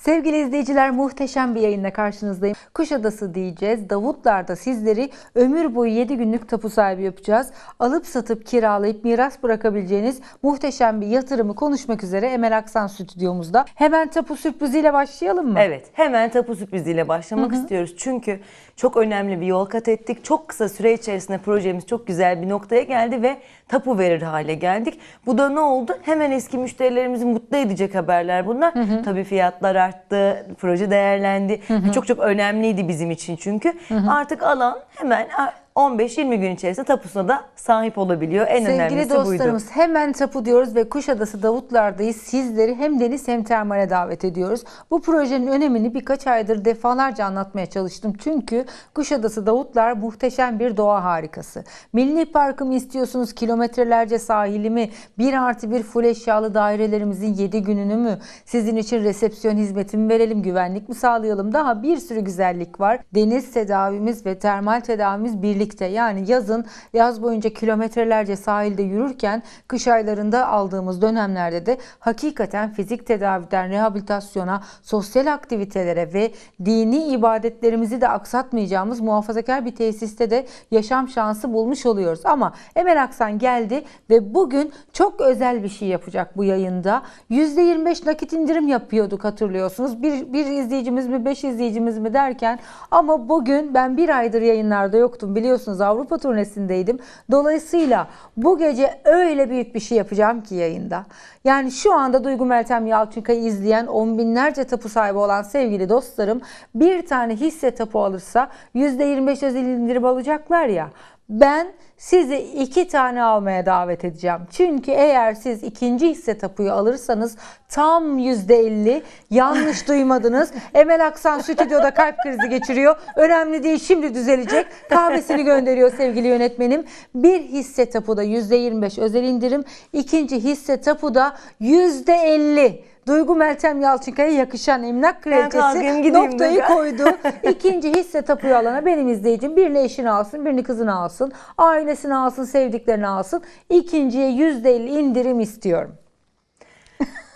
Sevgili izleyiciler muhteşem bir yayınla karşınızdayım. Kuşadası diyeceğiz. Davutlar'da sizleri ömür boyu 7 günlük tapu sahibi yapacağız. Alıp satıp kiralayıp miras bırakabileceğiniz muhteşem bir yatırımı konuşmak üzere Emel Aksan stüdyomuzda. Hemen tapu sürpriziyle başlayalım mı? Evet, hemen tapu sürpriziyle başlamak istiyoruz. Çünkü çok önemli bir yol kat ettik. Çok kısa süre içerisinde projemiz çok güzel bir noktaya geldi ve tapu verir hale geldik. Bu da ne oldu? Hemen eski müşterilerimizi mutlu edecek haberler bunlar. Tabii fiyatlar arttı, proje değerlendi. Çok çok önemliydi bizim için çünkü. Artık alan hemen 15-20 gün içerisinde tapusuna da sahip olabiliyor. En Sevgili önemlisi buydu. dostlarımız hemen tapu diyoruz ve Kuşadası Davutlar'dayız. Sizleri hem deniz hem termale davet ediyoruz. Bu projenin önemini birkaç aydır defalarca anlatmaya çalıştım. Çünkü Kuşadası Davutlar muhteşem bir doğa harikası. Milli parkı mı istiyorsunuz, kilometrelerce sahili mi, bir artı bir full eşyalı dairelerimizin 7 gününü mü, sizin için resepsiyon hizmeti mi verelim, güvenlik mi sağlayalım? Daha bir sürü güzellik var. Deniz tedavimiz ve termal tedavimiz birlikte. Yani yazın, yaz boyunca kilometrelerce sahilde yürürken kış aylarında aldığımız dönemlerde de hakikaten fizik tedaviden rehabilitasyona, sosyal aktivitelere ve dini ibadetlerimizi de aksatmayacağımız muhafazakar bir tesiste de yaşam şansı bulmuş oluyoruz. Ama Emel Aksan geldi ve bugün çok özel bir şey yapacak bu yayında. %25 nakit indirim yapıyorduk hatırlıyorsunuz. Bir, bir izleyicimiz mi, beş izleyicimiz mi derken ama bugün ben bir aydır yayınlarda yoktum biliyorsunuz Avrupa turnesindeydim. Dolayısıyla bu gece öyle büyük bir şey yapacağım ki yayında. Yani şu anda Duygu Meltem Yalçınkay'ı izleyen on binlerce tapu sahibi olan sevgili dostlarım bir tane hisse tapu alırsa %25 özel indirim alacaklar ya. Ben sizi iki tane almaya davet edeceğim. Çünkü eğer siz ikinci hisse tapuyu alırsanız tam %50 yanlış duymadınız. Emel Aksan stüdyoda kalp krizi geçiriyor. Önemli değil şimdi düzelecek. Kahvesini gönderiyor sevgili yönetmenim. Bir hisse tapuda %25 özel indirim. ikinci hisse tapuda %50 Duygu Meltem Yalçınkaya yakışan emlak kraliçesi noktayı Duygu. koydu. İkinci hisse tapuyu alana benim izleyicim birini eşini alsın, birini kızını alsın, ailesini alsın, sevdiklerini alsın. İkinciye %50 indirim istiyorum.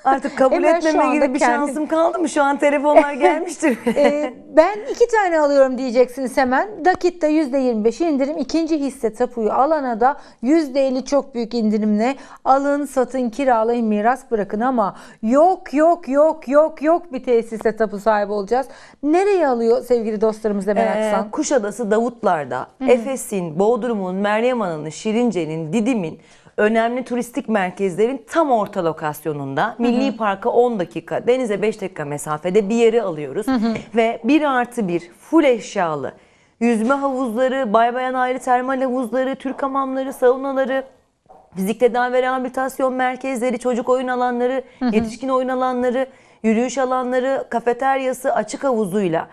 Artık kabul Hemen etmeme gibi bir kendim- şansım kaldı mı? Şu an telefonlar gelmiştir. Ee, ben iki tane alıyorum diyeceksiniz hemen. Dakitte %25 indirim. İkinci hisse tapuyu alana da %50 çok büyük indirimle alın, satın, kiralayın, miras bırakın ama yok yok yok yok yok bir tesiste tapu sahibi olacağız. Nereye alıyor sevgili dostlarımız Emel Ee, Aksan? Kuşadası Davutlar'da, Efes'in, Bodrum'un, Meryem Ana'nın, Şirince'nin, Didim'in önemli turistik merkezlerin tam orta lokasyonunda. Milli Park'a 10 dakika, denize 5 dakika mesafede bir yeri alıyoruz. Ve 1 artı 1 full eşyalı yüzme havuzları, bay bayan ayrı termal havuzları, Türk hamamları, saunaları, Fizik tedavi ve rehabilitasyon merkezleri, çocuk oyun alanları, yetişkin oyun alanları, yürüyüş alanları, kafeteryası, açık havuzuyla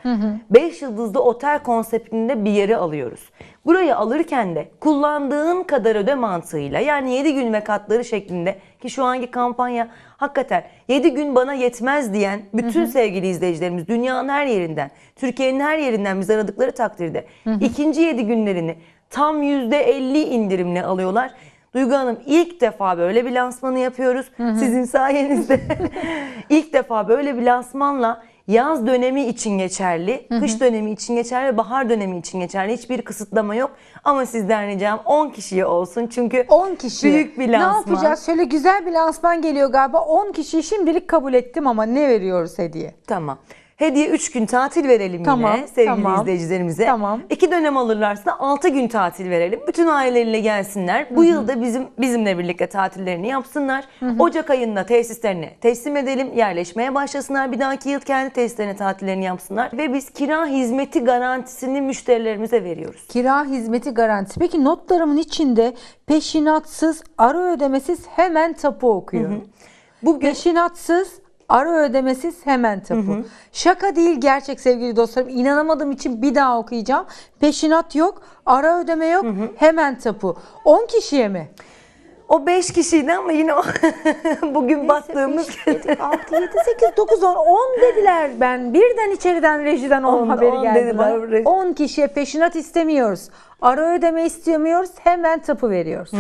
5 yıldızlı otel konseptinde bir yeri alıyoruz. Burayı alırken de kullandığın kadar öde mantığıyla yani 7 gün ve katları şeklinde ki şu anki kampanya hakikaten 7 gün bana yetmez diyen bütün sevgili izleyicilerimiz dünyanın her yerinden, Türkiye'nin her yerinden biz aradıkları takdirde ikinci 7 günlerini tam %50 indirimle alıyorlar. Duygu Hanım ilk defa böyle bir lansmanı yapıyoruz. Sizin sayenizde ilk defa böyle bir lansmanla yaz dönemi için geçerli, kış dönemi için geçerli bahar dönemi için geçerli. Hiçbir kısıtlama yok. Ama sizden ricam 10 kişiye olsun. Çünkü 10 kişi. büyük bir lansman. Ne yapacağız? Şöyle güzel bir lansman geliyor galiba. 10 kişiyi şimdilik kabul ettim ama ne veriyoruz hediye? Tamam. Hediye 3 gün tatil verelim Tamam, yine sevgili tamam. izleyicilerimize. Tamam. 2 dönem alırlarsa 6 gün tatil verelim. Bütün aileleriyle gelsinler. Bu yılda bizim bizimle birlikte tatillerini yapsınlar. Ocak ayında tesislerine teslim edelim. Yerleşmeye başlasınlar. Bir dahaki yıl kendi tesislerine tatillerini yapsınlar. Ve biz kira hizmeti garantisini müşterilerimize veriyoruz. Kira hizmeti garantisi. Peki notlarımın içinde peşinatsız, ara ödemesiz hemen tapu okuyor. Bugün Peşinatsız, ara ödemesiz hemen tapu. Şaka değil gerçek sevgili dostlarım. İnanamadığım için bir daha okuyacağım. Peşinat yok, ara ödeme yok, hemen tapu. 10 kişiye mi? o 5 kişiydi ama yine o bugün baktığımız 6, 7, 8, 9, 10. 10 dediler ben. Birden içeriden rejiden 10 On, haberi geldi dediler. bana. 10 kişiye peşinat istemiyoruz. Ara ödeme istemiyoruz. Hemen tapu veriyoruz.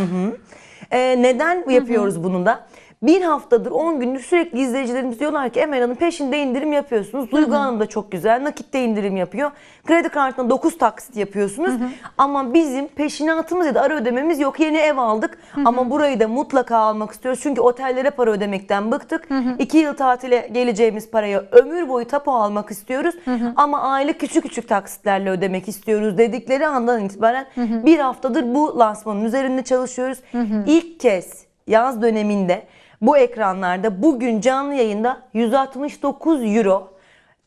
Ee, neden yapıyoruz bunu da? Bir haftadır 10 gündür sürekli izleyicilerimiz diyorlar ki Emel Hanım peşinde indirim yapıyorsunuz. Duygu Hanım da çok güzel nakitte indirim yapıyor. Kredi kartına 9 taksit yapıyorsunuz. Ama bizim peşinatımız ya da ara ödememiz yok. Yeni ev aldık ama burayı da mutlaka almak istiyoruz. Çünkü otellere para ödemekten bıktık. 2 yıl tatile geleceğimiz parayı ömür boyu tapu almak istiyoruz. Ama aylık küçük küçük taksitlerle ödemek istiyoruz dedikleri andan itibaren bir haftadır bu lansmanın üzerinde çalışıyoruz. İlk kez yaz döneminde bu ekranlarda bugün canlı yayında 169 euro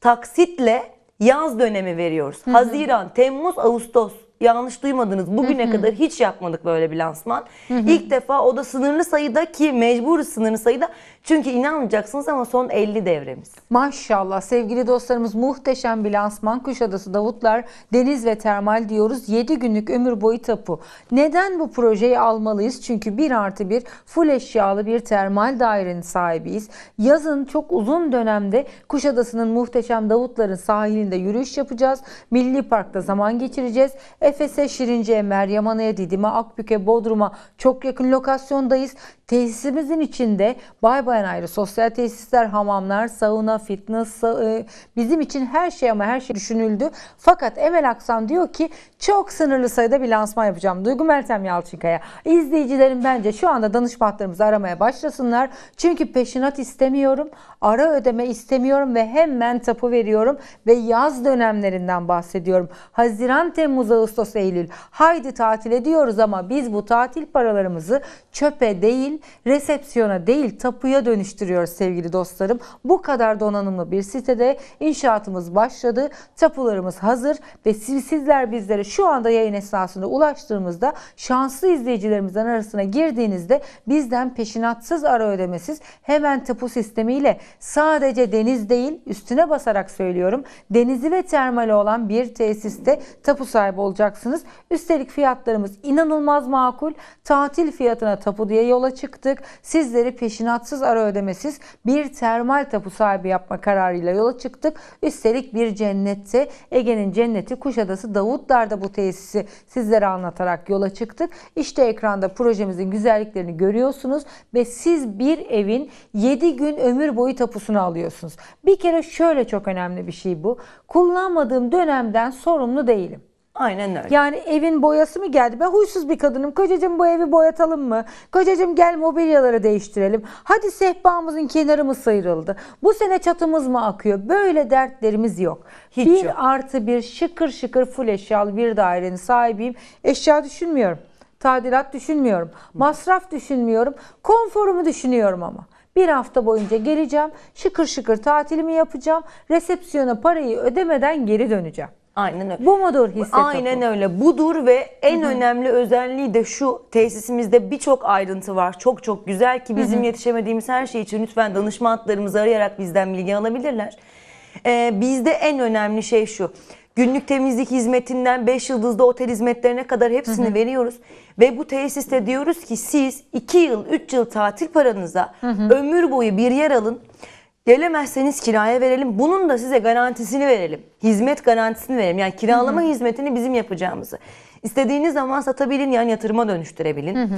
taksitle yaz dönemi veriyoruz. Haziran, Temmuz, Ağustos. Yanlış duymadınız. Bugüne kadar hiç yapmadık böyle bir lansman. İlk defa o da sınırlı sayıda ki mecburuz sınırlı sayıda. Çünkü inanmayacaksınız ama son 50 devremiz. Maşallah sevgili dostlarımız muhteşem bir lansman Kuşadası Davutlar Deniz ve Termal diyoruz 7 günlük ömür boyu tapu. Neden bu projeyi almalıyız? Çünkü 1 artı 1 full eşyalı bir termal dairenin sahibiyiz. Yazın çok uzun dönemde Kuşadası'nın muhteşem Davutların sahilinde yürüyüş yapacağız. Milli Park'ta zaman geçireceğiz. Efes'e, Şirince'ye, Meryem Ana'ya, Didim'e, Akbük'e, Bodrum'a çok yakın lokasyondayız. Tesisimizin içinde bay bayan ayrı sosyal tesisler, hamamlar, sauna, fitness, e, bizim için her şey ama her şey düşünüldü. Fakat Emel Aksan diyor ki çok sınırlı sayıda bir lansman yapacağım. Duygu Meltem Yalçınkaya. İzleyicilerim bence şu anda danışmanlarımızı aramaya başlasınlar. Çünkü peşinat istemiyorum, ara ödeme istemiyorum ve hemen tapu veriyorum ve yaz dönemlerinden bahsediyorum. Haziran, Temmuz, Ağustos, Eylül. Haydi tatil ediyoruz ama biz bu tatil paralarımızı çöpe değil, resepsiyona değil, tapuya dönüştürüyoruz sevgili dostlarım. Bu kadar donanımlı bir sitede inşaatımız başladı. Tapularımız hazır ve siz- sizler bizlere şu anda yayın esnasında ulaştığımızda şanslı izleyicilerimizden arasına girdiğinizde bizden peşinatsız ara ödemesiz hemen tapu sistemiyle sadece deniz değil üstüne basarak söylüyorum denizi ve termali olan bir tesiste tapu sahibi olacaksınız. Üstelik fiyatlarımız inanılmaz makul. Tatil fiyatına tapu diye yola çıktık. Sizleri peşinatsız ara ödemesiz bir termal tapu sahibi yapma kararıyla yola çıktık. Üstelik bir cennette Ege'nin cenneti Kuşadası Davutlar'da bu tesisi sizlere anlatarak yola çıktık. İşte ekranda projemizin güzelliklerini görüyorsunuz ve siz bir evin 7 gün ömür boyu tapusunu alıyorsunuz. Bir kere şöyle çok önemli bir şey bu. Kullanmadığım dönemden sorumlu değilim. Aynen öyle. Yani evin boyası mı geldi? Ben huysuz bir kadınım. Kocacığım bu evi boyatalım mı? Kocacığım gel mobilyaları değiştirelim. Hadi sehpamızın kenarı mı sıyrıldı? Bu sene çatımız mı akıyor? Böyle dertlerimiz yok. Hiç bir yok. artı bir şıkır şıkır full eşyalı bir dairenin sahibiyim. Eşya düşünmüyorum. Tadilat düşünmüyorum. Masraf düşünmüyorum. Konforumu düşünüyorum ama. Bir hafta boyunca geleceğim. Şıkır şıkır tatilimi yapacağım. Resepsiyona parayı ödemeden geri döneceğim. Aynen öyle. Bu mudur hisse Aynen tapu? öyle. Budur ve en önemli özelliği de şu tesisimizde birçok ayrıntı var. Çok çok güzel ki bizim yetişemediğimiz her şey için lütfen danışmanlarımızı arayarak bizden bilgi alabilirler. Ee, bizde en önemli şey şu. Günlük temizlik hizmetinden 5 yıldızlı otel hizmetlerine kadar hepsini veriyoruz. Ve bu tesiste diyoruz ki siz 2 yıl 3 yıl tatil paranıza ömür boyu bir yer alın. Gelemezseniz kiraya verelim. Bunun da size garantisini verelim. Hizmet garantisini verelim. Yani kiralama hizmetini bizim yapacağımızı. İstediğiniz zaman satabilin yani yatırıma dönüştürebilin.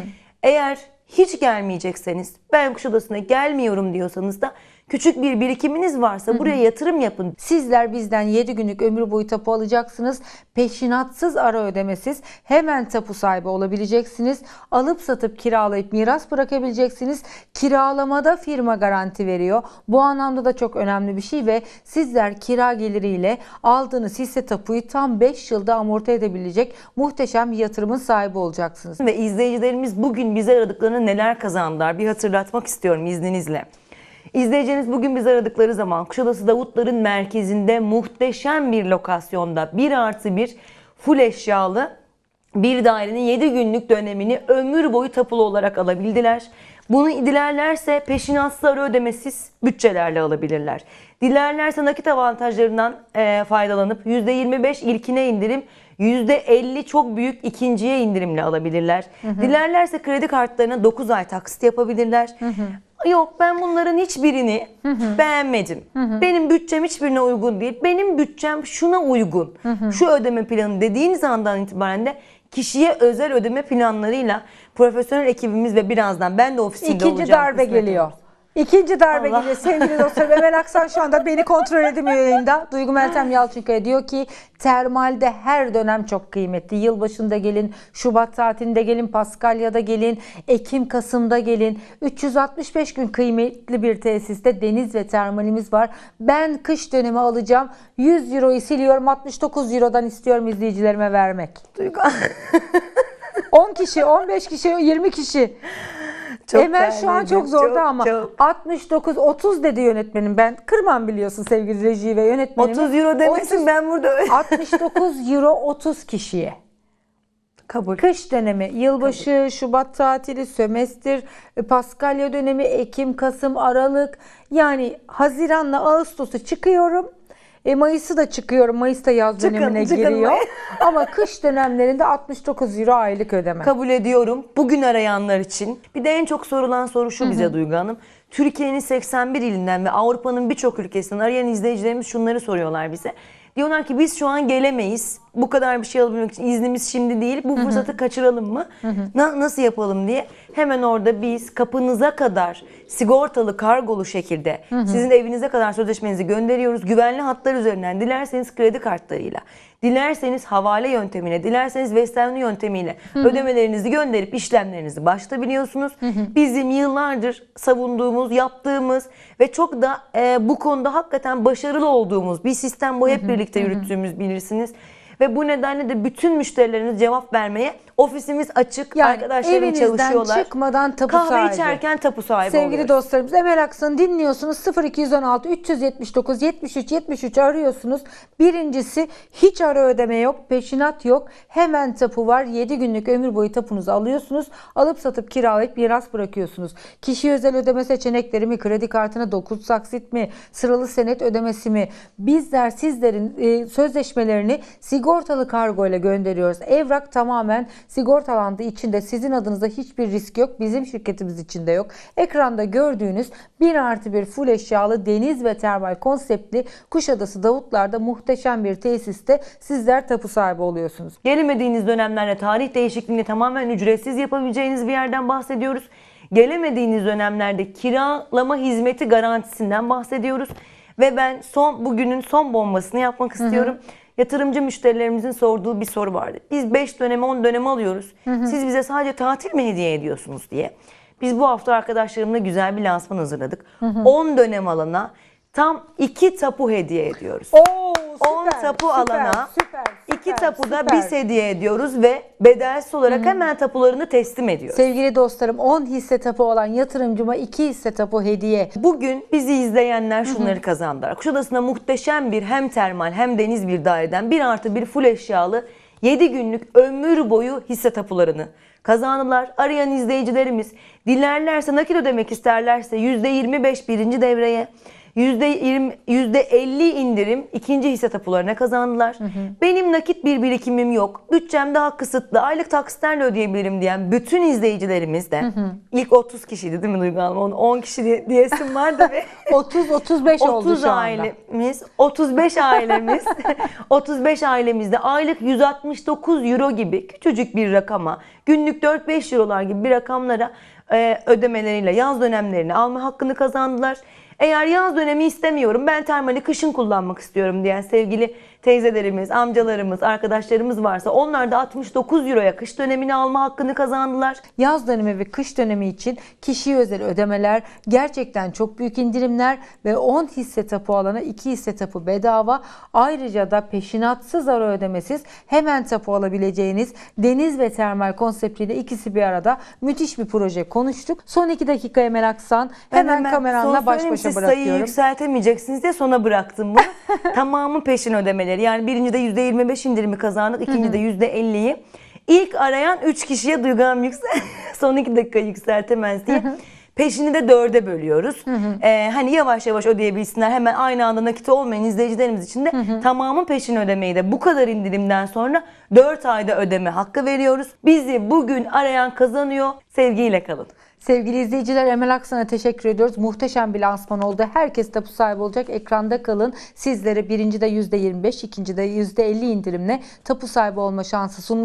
Eğer hiç gelmeyecekseniz ben Kuşadası'na gelmiyorum diyorsanız da küçük bir birikiminiz varsa buraya yatırım yapın. Sizler bizden 7 günlük ömür boyu tapu alacaksınız. Peşinatsız ara ödemesiz hemen tapu sahibi olabileceksiniz. Alıp satıp kiralayıp miras bırakabileceksiniz. Kiralamada firma garanti veriyor. Bu anlamda da çok önemli bir şey ve sizler kira geliriyle aldığınız hisse tapuyu tam 5 yılda amorti edebilecek muhteşem bir yatırımın sahibi olacaksınız. Ve izleyicilerimiz bugün bize aradıklarını neler kazandılar bir hatırlatmak istiyorum izninizle. İzleyicileriniz bugün bizi aradıkları zaman Kuşadası Davutların merkezinde muhteşem bir lokasyonda 1 artı 1 full eşyalı bir dairenin 7 günlük dönemini ömür boyu tapulu olarak alabildiler. Bunu dilerlerse peşinatsız ödemesiz bütçelerle alabilirler. Dilerlerse nakit avantajlarından eee, faydalanıp %25 ilkine indirim, %50 çok büyük ikinciye indirimle alabilirler. Dilerlerse kredi kartlarına 9 ay taksit yapabilirler. Yok ben bunların hiçbirini beğenmedim. Benim bütçem hiçbirine uygun değil. Benim bütçem şuna uygun. Şu ödeme planı dediğiniz andan itibaren de kişiye özel ödeme planlarıyla profesyonel ekibimiz ve birazdan ben de ofisinde İkinci olacağım. darbe kısmet geliyor. İkinci darbe Allah. geliyor sevgili dostlarım. Emel Aksan şu anda beni kontrol edemiyor yayında. Duygu Meltem Yalçınkaya diyor ki termalde her dönem çok kıymetli. Yılbaşında gelin, Şubat tatilinde gelin, Paskalya'da gelin, Ekim, Kasım'da gelin. 365 gün kıymetli bir tesiste deniz ve termalimiz var. Ben kış dönemi alacağım. 100 euroyu siliyorum 69 eurodan istiyorum izleyicilerime vermek. Duygu. 10 kişi, 15 kişi, 20 kişi. Çok Emel şu an çok zorda çok, ama çok. 69 30 dedi yönetmenim ben. Kırmam biliyorsun sevgili reji ve yönetmenim. 30 euro demesin ben burada öyle. 69 euro 30 kişiye. Kabul. Kış dönemi, yılbaşı, Şubat tatili, sömestr, e, Paskalya dönemi, Ekim, Kasım, Aralık. Yani Haziran'la Ağustos'u çıkıyorum. E, Mayıs'ı da çıkıyorum. Mayıs da yaz Çıkın, dönemine çıkın giriyor. Ama kış dönemlerinde 69 euro aylık ödeme. Kabul ediyorum. Bugün arayanlar için. Bir de en çok sorulan soru şu bize Duygu Hanım. Türkiye'nin 81 ilinden ve Avrupa'nın birçok ülkesinden arayan izleyicilerimiz şunları soruyorlar bize. Diyorlar ki biz şu an gelemeyiz. Bu kadar bir şey alabilmek için iznimiz şimdi değil. Bu fırsatı kaçıralım mı? Na- nasıl yapalım diye. Hemen orada biz kapınıza kadar sigortalı kargolu şekilde sizin evinize kadar sözleşmenizi gönderiyoruz. Güvenli hatlar üzerinden dilerseniz kredi kartlarıyla, dilerseniz havale yöntemine, dilerseniz Western yöntemiyle ödemelerinizi gönderip işlemlerinizi başlatabiliyorsunuz. Bizim yıllardır savunduğumuz, yaptığımız ve çok da e, bu konuda hakikaten başarılı olduğumuz bir sistem bu. Hep birlikte yürüttüğümüz bilirsiniz. Ve bu nedenle de bütün müşterilerimiz cevap vermeye ofisimiz açık. Yani Arkadaşlarım evinizden çalışıyorlar. çıkmadan tapu Kahve sahibi. içerken tapu sahibi Sevgili oluyoruz. dostlarımız Emel Aksan'ı dinliyorsunuz 0216 379 73 73 arıyorsunuz. Birincisi hiç ara ödeme yok, peşinat yok. Hemen tapu var. 7 günlük ömür boyu tapunuzu alıyorsunuz. Alıp satıp kiralayıp miras bırakıyorsunuz. Kişi özel ödeme seçenekleri mi, kredi kartına 9 taksit mi, sıralı senet ödemesi mi? Bizler sizlerin e, sözleşmelerini sigortalı kargo ile gönderiyoruz. Evrak tamamen sigortalandığı için de sizin adınıza hiçbir risk yok. Bizim şirketimiz için de yok. Ekranda gördüğünüz 1 artı 1 full eşyalı deniz ve termal konseptli Kuşadası Davutlar'da muhteşem bir tesiste sizler tapu sahibi oluyorsunuz. Gelemediğiniz dönemlerde tarih değişikliğini tamamen ücretsiz yapabileceğiniz bir yerden bahsediyoruz. Gelemediğiniz dönemlerde kiralama hizmeti garantisinden bahsediyoruz. Ve ben son bugünün son bombasını yapmak istiyorum. Yatırımcı müşterilerimizin sorduğu bir soru vardı. Biz 5 dönemi 10 dönem alıyoruz. Siz bize sadece tatil mi hediye ediyorsunuz diye. Biz bu hafta arkadaşlarımla güzel bir lansman hazırladık. 10 dönem alana tam 2 tapu hediye ediyoruz. Oo, 10 tapu alana süper, iki süper, tapuda süper. biz hediye ediyoruz ve bedelsiz olarak hemen tapularını teslim ediyoruz. Sevgili dostlarım 10 hisse tapu olan yatırımcıma 2 hisse tapu hediye. Bugün bizi izleyenler şunları kazandılar. Kuşadası'na muhteşem bir hem termal hem deniz bir daireden 1 artı bir full eşyalı 7 günlük ömür boyu hisse tapularını kazandılar. Arayan izleyicilerimiz dilerlerse nakit ödemek isterlerse %25 birinci devreye %20, %50 indirim ikinci hisse tapularına kazandılar. Benim nakit bir birikimim yok. Bütçem daha kısıtlı. Aylık taksitlerle ödeyebilirim diyen bütün izleyicilerimiz de ilk 30 kişiydi değil mi Duygu Hanım? 10 10 kişi diye, diyesim vardı ve 30-35 oldu 30 şu anda. ailemiz, 35 ailemiz, 35 ailemizde aylık 169 euro gibi küçücük bir rakama, günlük 4-5 eurolar gibi bir rakamlara e, ödemeleriyle yaz dönemlerini alma hakkını kazandılar. Eğer yaz dönemi istemiyorum, ben termali kışın kullanmak istiyorum diyen sevgili teyzelerimiz, amcalarımız, arkadaşlarımız varsa onlar da 69 euroya kış dönemini alma hakkını kazandılar. Yaz dönemi ve kış dönemi için kişiye özel ödemeler, gerçekten çok büyük indirimler ve 10 hisse tapu alana 2 hisse tapu bedava. Ayrıca da peşinatsız ara ödemesiz hemen tapu alabileceğiniz deniz ve termal konseptiyle ikisi bir arada müthiş bir proje konuştuk. Son 2 dakika Emel Aksan Ben hemen, kameranla baş başa siz sayıyı bırakıyorum. yükseltemeyeceksiniz diye sona bıraktım bunu. Tamamı peşin ödemeleri. Yani birincide %25 indirimi kazandık. ikincide %50'yi. İlk arayan 3 kişiye Duygu Hanım yüksel son 2 dakika yükseltemez diye. Peşini de dörde bölüyoruz. Ee, hani yavaş yavaş ödeyebilsinler. Hemen aynı anda nakit olmayan izleyicilerimiz için de tamamı peşin ödemeyi de bu kadar indirimden sonra 4 ayda ödeme hakkı veriyoruz. Bizi bugün arayan kazanıyor. Sevgiyle kalın. Sevgili izleyiciler Emel Aksan'a teşekkür ediyoruz. Muhteşem bir lansman oldu. Herkes tapu sahibi olacak. Ekranda kalın. Sizlere birincide %25, ikincide %50 indirimle tapu sahibi olma şansı sunmuş.